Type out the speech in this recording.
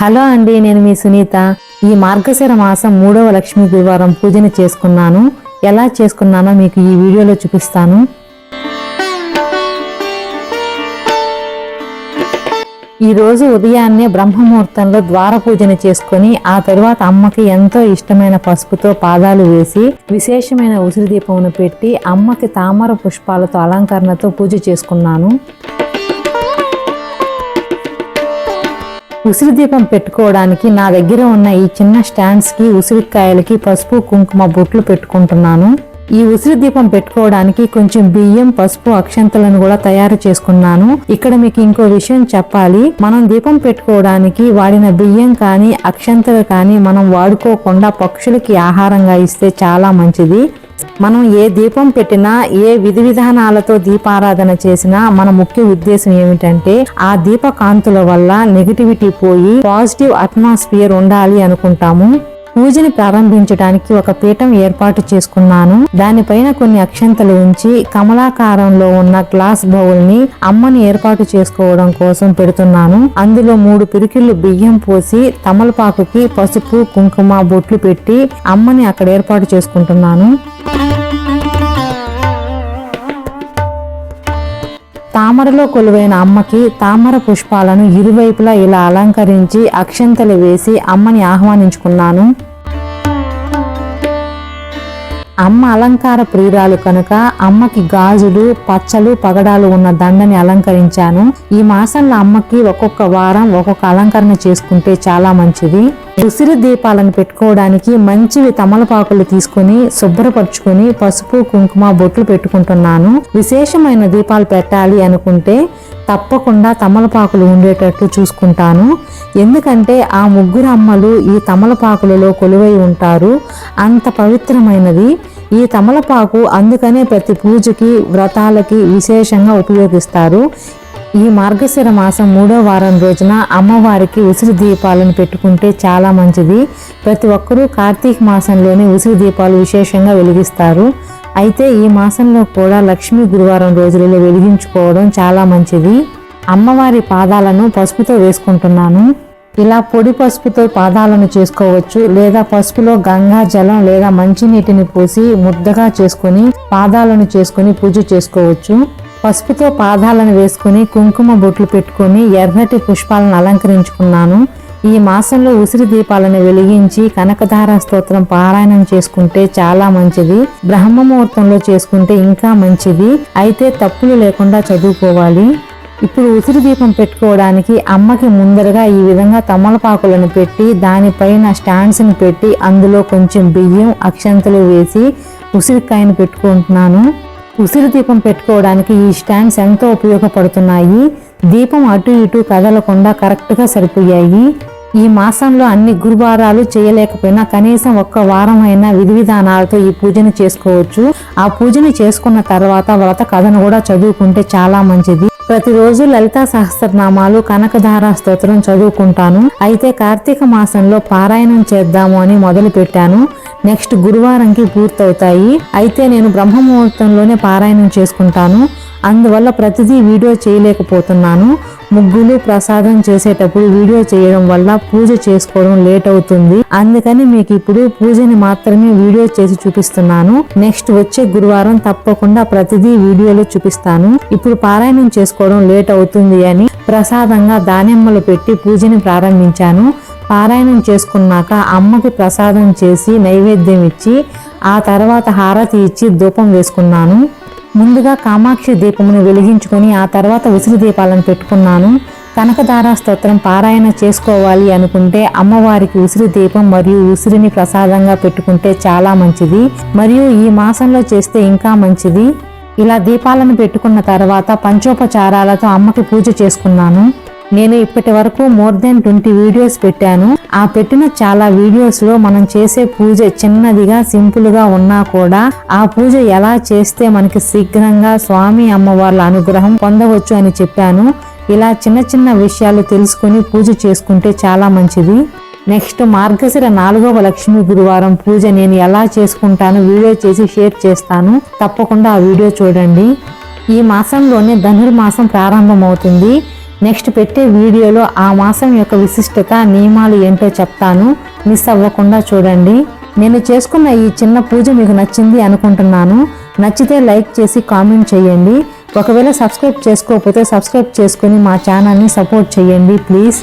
Hello అండి నేను మీ సునీత. ఈ మార్గశిర మాసం మూడవ లక్ష్మీ గురువారం పూజను చేసుకున్నాను. ఎలా చేసుకున్నానో మీకు ఈ వీడియోలో చూపిస్తాను. ఈరోజు ఉదయాన్నే బ్రహ్మముహూర్తంలో ద్వార పూజన చేసుకొని ఆ తరువాత అమ్మకి ఎంతో ఇష్టమైన పసుపుతో పాదాలు వేసి విశేషమైన ఉసిరి దీపమును పెట్టి అమ్మకి తామర పుష్పాలతో అలంకరణతో పూజ చేసుకున్నాను. ఉసిరి దీపం పెట్టుకోవడానికి నా దగ్గర ఉన్న ఈ చిన్న స్టాండ్స్కి ఉసిరికాయలకి పసుపు కుంకుమ బొట్లు పెట్టుకుంటున్నాను. ఈ ఉసిరి దీపం పెట్టుకోవడానికి కొంచెం బియ్యం పసుపు అక్షంతలను కూడా తయారు చేసుకున్నాను. ఇక్కడ మీకు ఇంకో విషయం చెప్పాలి. మనం దీపం పెట్టుకోవడానికి వాడిన బియ్యం కానీ అక్షంతలు కానీ మనం వాడుకోకుండా పక్షులకి ఆహారంగా ఇస్తే చాలా మంచిది. మనం ఏ దీపం పెట్టినా ఏ విధి విధానాలతో దీపారాధన చేసినా మన ముఖ్య ఉద్దేశం ఏమిటంటే ఆ దీప కాంతుల వల్ల నెగిటివిటీ పోయి పాజిటివ్ అట్మాస్ఫియర్ ఉండాలి అనుకుంటాము. పూజని ప్రారంభించడానికి ఒక పీఠం ఏర్పాటు చేసుకున్నాను. దానిపైన కొన్ని అక్షంతలు ఉంచి కమలాకారంలో ఉన్న గ్లాస్ బౌల్ని అమ్మని ఏర్పాటు చేసుకోవడం కోసం పెడుతున్నాను. అందులో మూడు పిరికిళ్ళు బియ్యం పోసి తమలపాకుకి పసుపు కుంకుమ బొట్లు పెట్టి అమ్మని అక్కడ ఏర్పాటు చేసుకుంటున్నాను. తామరలో కొలువైన అమ్మకి తామర పుష్పాలను ఇరువైపులా ఇలా అలంకరించి అక్షంతలు వేసి అమ్మని ఆహ్వానించుకున్నాను. అమ్మ అలంకార ప్రియురాలు కనుక అమ్మకి గాజులు పచ్చలు పగడాలు ఉన్న దండని అలంకరించాను. ఈ మాసంలో అమ్మకి ఒక్కొక్క వారం ఒక్కొక్క అలంకరణ చేసుకుంటే చాలా మంచిది. ఉసిరి దీపాలను పెట్టుకోవడానికి మంచివి తమలపాకులు తీసుకుని శుభ్రపరుచుకొని పసుపు కుంకుమ బొట్లు పెట్టుకుంటున్నాను. విశేషమైన దీపాలు పెట్టాలి అనుకుంటే తప్పకుండా తమలపాకులు ఉండేటట్టు చూసుకుంటాను. ఎందుకంటే ఆ ముగ్గురు అమ్మలు ఈ తమలపాకులలో కొలువై ఉంటారు. అంత పవిత్రమైనది. ఈ తమలపాకు అందుకనే ప్రతి పూజకి వ్రతాలకి విశేషంగా ఉపయోగిస్తారు. ఈ మార్గశిర మాసం మూడో వారం రోజున అమ్మవారికి ఉసిరి దీపాలను పెట్టుకుంటే చాలా మంచిది. ప్రతి ఒక్కరూ కార్తీక మాసంలోనే ఉసిరి దీపాలు విశేషంగా వెలిగిస్తారు. అయితే ఈ మాసంలో కూడా లక్ష్మీ గురువారం రోజులలో వెలిగించుకోవడం చాలా మంచిది. అమ్మవారి పాదాలను పసుపుతో వేసుకుంటున్నాను. ఇలా పొడి పసుపుతో పాదాలను చేసుకోవచ్చు. లేదా పసుపులో గంగా జలం లేదా మంచినీటిని పోసి ముద్దగా చేసుకొని పాదాలను చేసుకొని పూజ చేసుకోవచ్చు. పసుపుతో పాదాలను వేసుకుని కుంకుమ బొట్లు పెట్టుకొని ఎర్రటి పుష్పాలను అలంకరించుకున్నాను. ఈ మాసంలో ఉసిరి దీపాలను వెలిగించి కనకధార స్తోత్రం పారాయణం చేసుకుంటే చాలా మంచిది. బ్రహ్మ ముహూర్తంలో చేసుకుంటే ఇంకా మంచిది. అయితే తప్పులు లేకుండా చదువుకోవాలి. ఇప్పుడు ఉసిరి దీపం పెట్టుకోవడానికి అమ్మకి ముందరగా ఈ విధంగా తమలపాకులను పెట్టి దానిపైన స్టాండ్స్ని పెట్టి అందులో కొంచెం బియ్యం అక్షంతలు వేసి ఉసిరికాయను పెట్టుకుంటున్నాను. ఉసిరి దీపం పెట్టుకోవడానికి ఈ స్టాండ్స్ ఎంతో ఉపయోగపడుతున్నాయి. దీపం అటు ఇటు కదలకుండా కరెక్ట్గా సరిపోయాయి. ఈ మాసంలో అన్ని గురువారాలు చేయలేకపోయినా కనీసం ఒక్క వారం అయినా విధి విధానాలతో ఈ పూజను చేసుకోవచ్చు. ఆ పూజను చేసుకున్న తర్వాత వ్రత కథను కూడా చదువుకుంటే చాలా మంచిది. ప్రతిరోజు లలితా సహస్రనామాలు కనకధార స్తోత్రం చదువుకుంటాను. అయితే కార్తీక మాసంలో పారాయణం చేద్దాము అని మొదలు పెట్టాను నెక్స్ట్ గురువారంకి పూర్తవుతాయి. అయితే నేను బ్రహ్మ ముహూర్తంలోనే పారాయణం చేసుకుంటాను. అందువల్ల ప్రతిదీ వీడియో చేయలేకపోతున్నాను. ముగ్గులు ప్రసాదం చేసేటప్పుడు వీడియో చేయడం వల్ల పూజ చేసుకోవడం లేట్ అవుతుంది. అందుకని మీకు ఇప్పుడు పూజని మాత్రమే వీడియో చేసి చూపిస్తున్నాను. నెక్స్ట్ వచ్చే గురువారం తప్పకుండా ప్రతిదీ వీడియోలో చూపిస్తాను. ఇప్పుడు పారాయణం చేసుకోవడం లేట్ అవుతుంది అని ప్రసాదంగా దానిమ్మలు పెట్టి పూజని ప్రారంభించాను. పారాయణం చేసుకున్నాక అమ్మకు ప్రసాదం చేసి నైవేద్యం ఇచ్చి ఆ తర్వాత హారతి ఇచ్చి ధూపం వేసుకున్నాను. ముందుగా కామాక్షి దీపమును వెలిగించుకొని ఆ తర్వాత ఉసిరి దీపాలను పెట్టుకున్నాను. కనకదార స్తోత్రం పారాయణ చేసుకోవాలి అనుకుంటే అమ్మవారికి ఉసిరి దీపం మరియు ఉసిరిని ప్రసాదంగా పెట్టుకుంటే చాలా మంచిది. మరియు ఈ మాసంలో చేస్తే ఇంకా మంచిది. ఇలా దీపాలను పెట్టుకున్న తర్వాత పంచోపచారాలతో అమ్మకి పూజ చేసుకున్నాను. నేను ఇప్పటి వరకు మోర్ దెన్ ట్వంటీ వీడియోస్ పెట్టాను. ఆ పెట్టిన చాలా వీడియోస్లో మనం చేసే పూజ చిన్నదిగా సింపుల్గా ఉన్నా కూడా ఆ పూజ ఎలా చేస్తే మనకి శీఘ్రంగా స్వామి అమ్మవార్ల అనుగ్రహం పొందవచ్చు అని చెప్పాను. ఇలా చిన్న చిన్న విషయాలు తెలుసుకొని పూజ చేసుకుంటే చాలా మంచిది. నెక్స్ట్ మార్గశిర నాలుగవ లక్ష్మీ గురువారం పూజ నేను ఎలా చేసుకుంటాను వీడియో చేసి షేర్ చేస్తాను. తప్పకుండా ఆ వీడియో చూడండి. ఈ మాసంలోనే ధనుర్మాసం ప్రారంభమవుతుంది. నెక్స్ట్ పెట్టే వీడియోలో ఆ మాసం యొక్క విశిష్టత నియమాలు ఏంటో చెప్తాను. మిస్ అవ్వకుండా చూడండి. నేను చేసుకున్న ఈ చిన్న పూజ మీకు నచ్చింది అనుకుంటున్నాను. నచ్చితే లైక్ చేసి కామెంట్ చేయండి. ఒకవేళ సబ్స్క్రైబ్ చేసుకోకపోతే సబ్స్క్రైబ్ చేసుకుని మా ఛానల్ని సపోర్ట్ చేయండి ప్లీజ్.